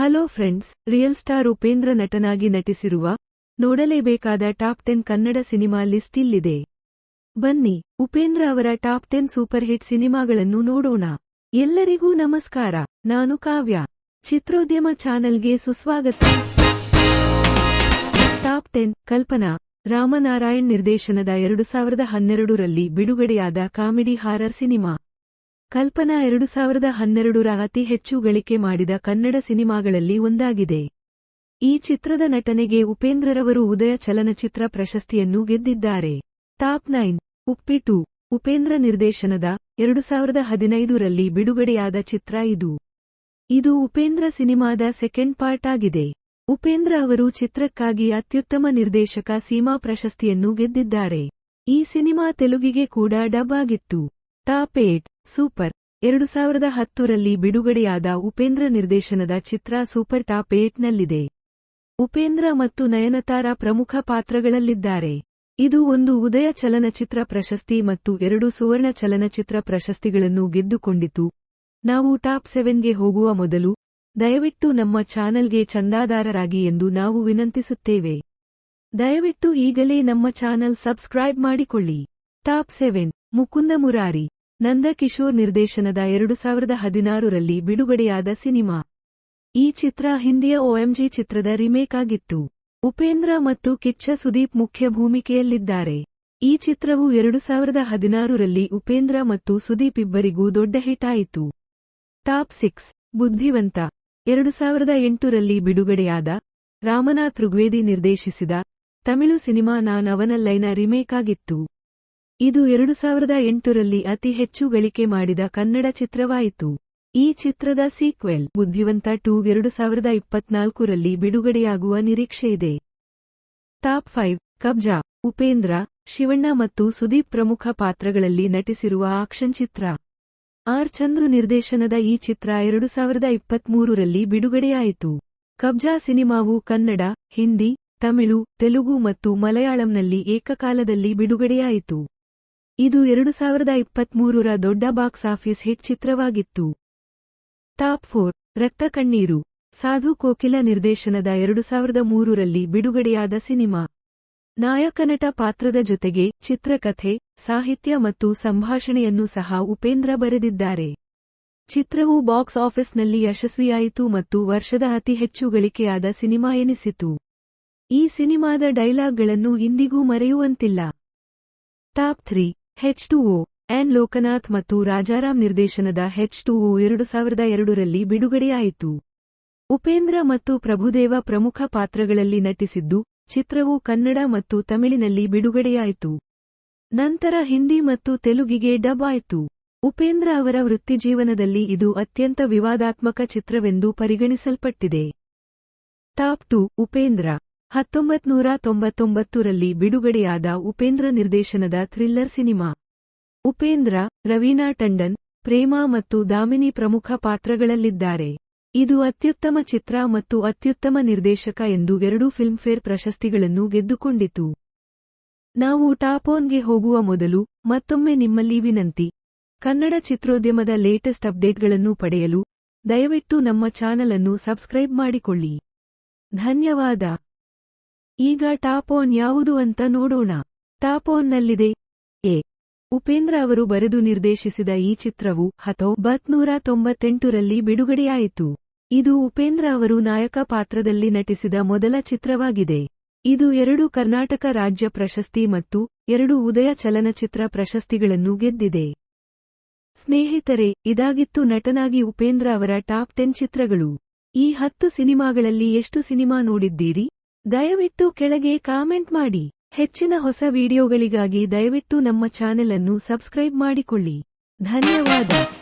Hello friends real star Upendra ನಟನಾಗಿ ನಟಿಸಿರುವ ನೋಡಲೇಬೇಕಾದ top ten Kannada cinema list ಇಲ್ಲಿದೆ. ಬನ್ನಿ, ಉಪೇಂದ್ರ ಅವರ ಟಾಪ್ ಟೆನ್ ಸೂಪರ್ ಹಿಟ್ ಸಿನಿಮಾಗಳನ್ನು ನೋಡೋಣ. ಎಲ್ಲರಿಗೂ ನಮಸ್ಕಾರ, ನಾನು ಕಾವ್ಯ. ಚಿತ್ರೋದ್ಯಮ ಚಾನೆಲ್ಗೆ ಸುಸ್ವಾಗತ. ಟಾಪ್ ಟೆನ್, ಕಲ್ಪನಾ, ರಾಮನಾರಾಯಣ್ ನಿರ್ದೇಶನದ ಎರಡು ಸಾವಿರದ ಹನ್ನೆರಡರಲ್ಲಿ ಬಿಡುಗಡೆಯಾದ ಕಾಮಿಡಿ ಹಾರರ್ ಸಿನಿಮಾ. ಕಲ್ಪನಾ ಎರಡು ಸಾವಿರದ ಹನ್ನೆರಡರ ಅತಿ ಹೆಚ್ಚು ಗಳಿಕೆ ಮಾಡಿದ ಕನ್ನಡ ಸಿನಿಮಾಗಳಲ್ಲಿ ಒಂದಾಗಿದೆ. ಈ ಚಿತ್ರದ ನಟನೆಗೆ ಉಪೇಂದ್ರರವರು ಉದಯ ಚಲನಚಿತ್ರ ಪ್ರಶಸ್ತಿಯನ್ನು ಗೆದ್ದಿದ್ದಾರೆ. ಟಾಪ್ ನೈನ್ ಉಪ್ಪಿಟು ಉಪೇಂದ್ರ ನಿರ್ದೇಶನದ ಎರಡು ಸಾವಿರದ ಹದಿನೈದರಲ್ಲಿ ಬಿಡುಗಡೆಯಾದ ಚಿತ್ರ ಇದು. ಇದು ಉಪೇಂದ್ರ ಸಿನಿಮಾದ ಸೆಕೆಂಡ್ ಪಾರ್ಟ್ ಆಗಿದೆ. ಉಪೇಂದ್ರ ಅವರು ಚಿತ್ರಕ್ಕಾಗಿ ಅತ್ಯುತ್ತಮ ನಿರ್ದೇಶಕ ಸೀಮಾ ಪ್ರಶಸ್ತಿಯನ್ನು ಗೆದ್ದಿದ್ದಾರೆ. ಈ ಸಿನಿಮಾ ತೆಲುಗಿಗೆ ಕೂಡ ಡಬ್ ಆಗಿತ್ತು. Top eight super. ಎರಡು ಸಾವಿರದ ಹತ್ತರಲ್ಲಿ ಬಿಡುಗಡೆಯಾದ ಉಪೇಂದ್ರ ನಿರ್ದೇಶನದ ಚಿತ್ರ ಸೂಪರ್ ಟಾಪ್ ಏಟ್ನಲ್ಲಿದೆ ಉಪೇಂದ್ರ ಮತ್ತು ನಯನತಾರ ಪ್ರಮುಖ ಪಾತ್ರಗಳಲ್ಲಿದ್ದಾರೆ. ಇದು ಒಂದು ಉದಯ ಚಲನಚಿತ್ರ ಪ್ರಶಸ್ತಿ ಮತ್ತು ಎರಡು ಸುವರ್ಣ ಚಲನಚಿತ್ರ ಪ್ರಶಸ್ತಿಗಳನ್ನು ಗೆದ್ದುಕೊಂಡಿತು. ನಾವು ಟಾಪ್ ಸೆವೆನ್ಗೆ ಹೋಗುವ ಮೊದಲು, ದಯವಿಟ್ಟು ನಮ್ಮ ಚಾನಲ್ಗೆ ಚಂದಾದಾರರಾಗಿ ಎಂದು ನಾವು ವಿನಂತಿಸುತ್ತೇವೆ. ದಯವಿಟ್ಟು ಈಗಲೇ ನಮ್ಮ ಚಾನಲ್ ಸಬ್ಸ್ಕ್ರೈಬ್ ಮಾಡಿಕೊಳ್ಳಿ. Top seven, Mukunda Murari. Nandkishore ನಿರ್ದೇಶನದ ಎರಡು ಸಾವಿರದ ಹದಿನಾರರಲ್ಲಿ ಬಿಡುಗಡೆಯಾದ ಸಿನಿಮಾ. ಈ ಚಿತ್ರ ಹಿಂದಿಯ ಒಎಂಜಿ ಚಿತ್ರದ ರಿಮೇಕ್ ಆಗಿತ್ತು. ಉಪೇಂದ್ರ ಮತ್ತು ಕಿಚ್ಚ ಸುದೀಪ್ ಮುಖ್ಯ ಭೂಮಿಕೆಯಲ್ಲಿದ್ದಾರೆ. ಈ ಚಿತ್ರವು ಎರಡು ಸಾವಿರದ ಹದಿನಾರರಲ್ಲಿ ಉಪೇಂದ್ರ ಮತ್ತು ಸುದೀಪ್ ಇಬ್ಬರಿಗೂ ದೊಡ್ಡ ಹಿಟ್ ಆಯಿತು. ಟಾಪ್ ಸಿಕ್ಸ್, ಬುದ್ಧಿವಂತ. ಎರಡು ಸಾವಿರದ ಎಂಟರಲ್ಲಿ ಬಿಡುಗಡೆಯಾದ ರಾಮನಾಥ್ ಋಗ್ವೇದಿ ನಿರ್ದೇಶಿಸಿದ ತಮಿಳು ಸಿನಿಮಾ ನಾನ್ ಅವನಲ್ಲೈನ ರಿಮೇಕ್ ಆಗಿತ್ತು. ಇದು ಎರಡು ಸಾವಿರದ ಎಂಟರಲ್ಲಿ ಅತಿ ಹೆಚ್ಚು ಗಳಿಕೆ ಮಾಡಿದ ಕನ್ನಡ ಚಿತ್ರವಾಯಿತು. ಈ ಚಿತ್ರದ ಸೀಕ್ವೆಲ್ ಬುದ್ಧಿವಂತ ಟೂ ಎರಡು ಸಾವಿರದ ಇಪ್ಪತ್ನಾಲ್ಕರಲ್ಲಿ ಬಿಡುಗಡೆಯಾಗುವ ನಿರೀಕ್ಷೆಯಿದೆ ಟಾಪ್ ಫೈವ್, ಕಬ್ಜಾ, ಉಪೇಂದ್ರ, ಶಿವಣ್ಣ ಮತ್ತು ಸುದೀಪ್ ಪ್ರಮುಖ ಪಾತ್ರಗಳಲ್ಲಿ ನಟಿಸಿರುವ ಆಕ್ಷನ್ ಚಿತ್ರ. ಆರ್ ಚಂದ್ರು ನಿರ್ದೇಶನದ ಈ ಚಿತ್ರ ಎರಡು ಸಾವಿರದ ಇಪ್ಪತ್ಮೂರರಲ್ಲಿ ಬಿಡುಗಡೆಯಾಯಿತು. ಕಬ್ಜಾ ಸಿನಿಮಾವು ಕನ್ನಡ, ಹಿಂದಿ, ತಮಿಳು, ತೆಲುಗು ಮತ್ತು ಮಲಯಾಳಂನಲ್ಲಿ ಏಕಕಾಲದಲ್ಲಿ ಬಿಡುಗಡೆಯಾಯಿತು. ಇದು ಎರಡು ಸಾವಿರದ ಇಪ್ಪತ್ಮೂರರ ದೊಡ್ಡ ಬಾಕ್ಸ್ ಆಫೀಸ್ ಹಿಟ್ ಚಿತ್ರವಾಗಿತ್ತು. ಟಾಪ್ ಫೋರ್, ರಕ್ತ ಕಣ್ಣೀರು, ಸಾಧು ಕೋಕಿಲ ನಿರ್ದೇಶನದ ಎರಡು ಸಾವಿರದ ಮೂರರಲ್ಲಿ ಬಿಡುಗಡೆಯಾದ ಸಿನಿಮಾ. ನಾಯಕನಟ ಪಾತ್ರದ ಜೊತೆಗೆ ಚಿತ್ರಕಥೆ, ಸಾಹಿತ್ಯ ಮತ್ತು ಸಂಭಾಷಣೆಯನ್ನು ಸಹ ಉಪೇಂದ್ರ ಬರೆದಿದ್ದಾರೆ. ಚಿತ್ರವು ಬಾಕ್ಸ್ ಆಫೀಸ್ನಲ್ಲಿ ಯಶಸ್ವಿಯಾಯಿತು ಮತ್ತು ವರ್ಷದ ಅತಿ ಹೆಚ್ಚು ಗಳಿಕೆಯಾದ ಸಿನಿಮಾ ಎನಿಸಿತು. ಈ ಸಿನಿಮಾದ ಡೈಲಾಗ್ಗಳನ್ನು ಇಂದಿಗೂ ಮರೆಯುವಂತಿಲ್ಲ. Top three H two O, N Lokanath ಮತ್ತು ರಾಜಾರಾಮ್ ನಿರ್ದೇಶನದ ಹೆಚ್ ಟು ಒ ಎರಡು ಸಾವಿರದ ಎರಡರಲ್ಲಿ ಬಿಡುಗಡೆಯಾಯಿತು. ಉಪೇಂದ್ರ ಮತ್ತು ಪ್ರಭುದೇವ ಪ್ರಮುಖ ಪಾತ್ರಗಳಲ್ಲಿ ನಟಿಸಿದ್ದು, ಚಿತ್ರವು ಕನ್ನಡ ಮತ್ತು ತಮಿಳಿನಲ್ಲಿ ಬಿಡುಗಡೆಯಾಯಿತು. ನಂತರ ಹಿಂದಿ ಮತ್ತು ತೆಲುಗಿಗೆ ಡಬ್ ಆಯಿತು. ಉಪೇಂದ್ರ ಅವರ ವೃತ್ತಿಜೀವನದಲ್ಲಿ ಇದು ಅತ್ಯಂತ ವಿವಾದಾತ್ಮಕ ಚಿತ್ರವೆಂದು ಪರಿಗಣಿಸಲ್ಪಟ್ಟಿದೆ. ಟಾಪ್ ಟು ಉಪೇಂದ್ರ ಹತ್ತೊಂಬತ್ನೂರ ತೊಂಬತ್ತೊಂಬತ್ತರಲ್ಲಿ ಬಿಡುಗಡೆಯಾದ ಉಪೇಂದ್ರ ನಿರ್ದೇಶನದ ಥ್ರಿಲ್ಲರ್ ಸಿನಿಮಾ. ಉಪೇಂದ್ರ, ರವೀನಾ ಟಂಡನ್, ಪ್ರೇಮಾ ಮತ್ತು ದಾಮಿನಿ ಪ್ರಮುಖ ಪಾತ್ರಗಳಲ್ಲಿದ್ದಾರೆ. ಇದು ಅತ್ಯುತ್ತಮ ಚಿತ್ರ ಮತ್ತು ಅತ್ಯುತ್ತಮ ನಿರ್ದೇಶಕ ಎಂದು ಎರಡೂ ಫಿಲ್ಮ್ಫೇರ್ ಪ್ರಶಸ್ತಿಗಳನ್ನು ಗೆದ್ದುಕೊಂಡಿತು. ನಾವು ಟಾಪೋನ್ಗೆ ಹೋಗುವ ಮೊದಲು ಮತ್ತೊಮ್ಮೆ ನಿಮ್ಮಲ್ಲಿ ವಿನಂತಿ. ಕನ್ನಡ ಚಿತ್ರೋದ್ಯಮದ ಲೇಟೆಸ್ಟ್ ಅಪ್ಡೇಟ್ಗಳನ್ನು ಪಡೆಯಲು ದಯವಿಟ್ಟು ನಮ್ಮ ಚಾನಲ್ ಅನ್ನು ಸಬ್ಸ್ಕ್ರೈಬ್ ಮಾಡಿಕೊಳ್ಳಿ. ಧನ್ಯವಾದ. ಈಗ ಟಾಪೋನ್ ಯಾವುದು ಅಂತ ನೋಡೋಣ. ಟಾಪೋನ್ನಲ್ಲಿದೆ. ಎ. ಉಪೇಂದ್ರ ಅವರು ಬರೆದು ನಿರ್ದೇಶಿಸಿದ ಈ ಚಿತ್ರವು ಹತ್ತೊಂಬತ್ನೂರ ತೊಂಬತ್ತೆಂಟರಲ್ಲಿ ಬಿಡುಗಡೆಯಾಯಿತು. ಇದು ಉಪೇಂದ್ರ ಅವರು ನಾಯಕ ಪಾತ್ರದಲ್ಲಿ ನಟಿಸಿದ ಮೊದಲ ಚಿತ್ರವಾಗಿದೆ. ಇದು ಎರಡು ಕರ್ನಾಟಕ ರಾಜ್ಯ ಪ್ರಶಸ್ತಿ ಮತ್ತು ಎರಡು ಉದಯ ಚಲನಚಿತ್ರ ಪ್ರಶಸ್ತಿಗಳನ್ನು ಗೆದ್ದಿದೆ. ಸ್ನೇಹಿತರೆ, ಇದಾಗಿತ್ತು ನಟನಾಗಿ ಉಪೇಂದ್ರ ಅವರ ಟಾಪ್ ಟೆನ್ ಚಿತ್ರಗಳು. ಈ ಹತ್ತು ಸಿನಿಮಾಗಳಲ್ಲಿ ಎಷ್ಟು ಸಿನಿಮಾ ನೋಡಿದ್ದೀರಿ? ದಯವಿಟ್ಟು ಕೆಳಗೆ ಕಾಮೆಂಟ್ ಮಾಡಿ. ಹೆಚ್ಚಿನ ಹೊಸ ವಿಡಿಯೋಗಳಿಗಾಗಿ ದಯವಿಟ್ಟು ನಮ್ಮ ಚಾನೆಲ್ ಅನ್ನು ಸಬ್ಸ್ಕ್ರೈಬ್ ಮಾಡಿಕೊಳ್ಳಿ. ಧನ್ಯವಾದ.